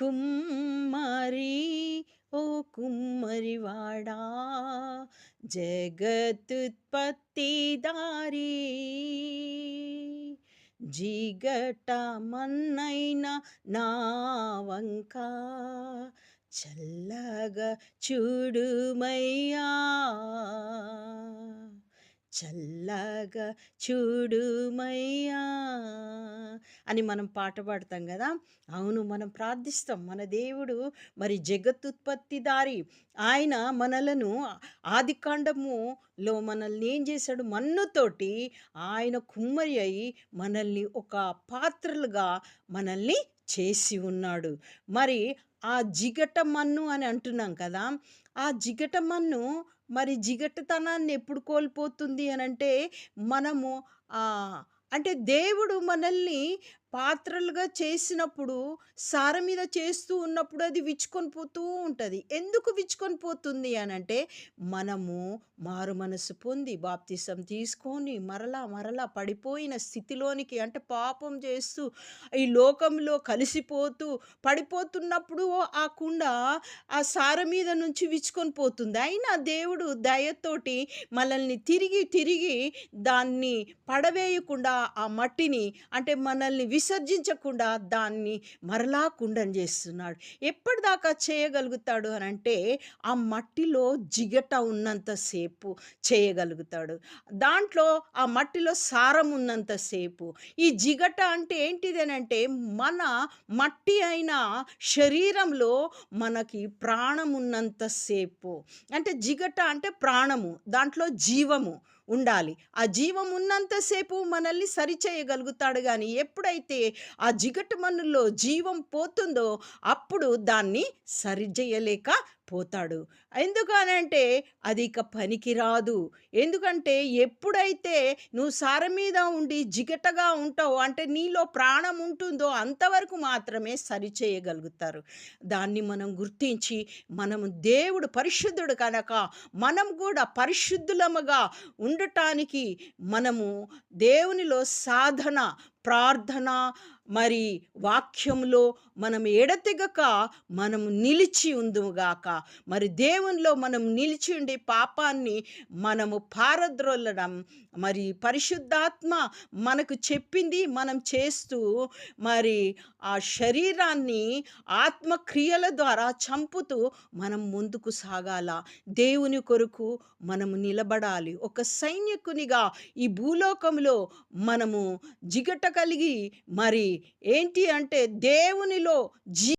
కుమ్మరి ఓ కుమ్మరివాడా జగతుత్పత్తిదారి జిగట మన్నైన నా వంక చల్లగా చూడుమయ్యా చల్లగా చూడుమయ్యా అని మనం పాట పాడతాం కదా. అవును మనం ప్రార్థిస్తాం. మన దేవుడు మరి జగత్తుత్పత్తిదారి ఆయన మనలను ఆది కాండములో మనల్ని ఏం చేశాడు? మన్నుతోటి ఆయన కుమ్మరి అయి మనల్ని ఒక పాత్రలుగా మనల్ని చేసి ఉన్నాడు. మరి ఆ జిగట మన్ను అని అంటున్నాం కదా. ఆ జిగట మన్ను మరి జిగటతనాన్ని ఎప్పుడు కోల్పోతుంది అని అంటే మనము అంటే దేవుడు మనల్ని పాత్రలుగా చేసినప్పుడు సార మీద చేస్తూ ఉన్నప్పుడు అది విచ్చుకొని పోతూ ఉంటుంది. ఎందుకు విచ్చుకొని పోతుంది అని అంటే మనము మారు మనసు పొంది బాప్తిసం తీసుకొని మరలా మరలా పడిపోయిన స్థితిలోనికి అంటే పాపం చేస్తూ ఈ లోకంలో కలిసిపోతూ పడిపోతున్నప్పుడు ఆ కుండ ఆ సార మీద నుంచి విచ్చుకొని పోతుంది. అయినా దేవుడు దయతోటి మనల్ని తిరిగి తిరిగి దాన్ని పడవేయకుండా ఆ మట్టిని అంటే మనల్ని విసర్జించకుండా దాన్ని మరలా కుండని చేస్తున్నాడు. ఎప్పటిదాకా చేయగలుగుతాడు అని అంటే ఆ మట్టిలో జిగట ఉన్నంతసేపు చేయగలుగుతాడు. దాంట్లో ఆ మట్టిలో సారం ఉన్నంతసేపు ఈ జిగట అంటే ఏంటిది అని అంటే మన మట్టి అయిన శరీరంలో మనకి ప్రాణం ఉన్నంతసేపు అంటే జిగట అంటే ప్రాణము దాంట్లో జీవము. ఉండాలి. ఆ జీవం ఉన్నంతసేపు మనల్ని సరిచేయగలుగుతాడు కానీ ఎప్పుడైతే ఆ జిగట మన్నులో జీవం పోతుందో అప్పుడు దాన్ని సరిచేయలేక పోతాడు. ఎందుకనంటే అది ఇక పనికి రాదు. ఎందుకంటే ఎప్పుడైతే నువ్వు సార మీద ఉండి జిగటగా ఉంటావు అంటే నీలో ప్రాణం ఉంటుందో అంతవరకు మాత్రమే సరిచేయగలుగుతారు. దాన్ని మనం గుర్తించి మనము దేవుడు పరిశుద్ధుడు కనుక మనం కూడా పరిశుద్ధులముగా ఉండటానికి మనము దేవునిలో సాధన ప్రార్థన మరి వాక్యంలో మనం ఎడతెగక మనం నిలిచి ఉందుగాక మరి దేవునిలో మనం నిలిచి ఉండి పాపాన్ని మనము పారద్రోలడం మరి పరిశుద్ధాత్మ మనకు చెప్పింది మనం చేస్తూ మరి ఆ శరీరాన్ని ఆత్మక్రియల ద్వారా చంపుతూ మనం ముందుకు సాగాల. దేవుని కొరకు మనము నిలబడాలి. ఒక సైనికునిగా ఈ భూలోకంలో మనము జిగట కలిగి మరి ఏంటి అంటే దేవునిలో జీ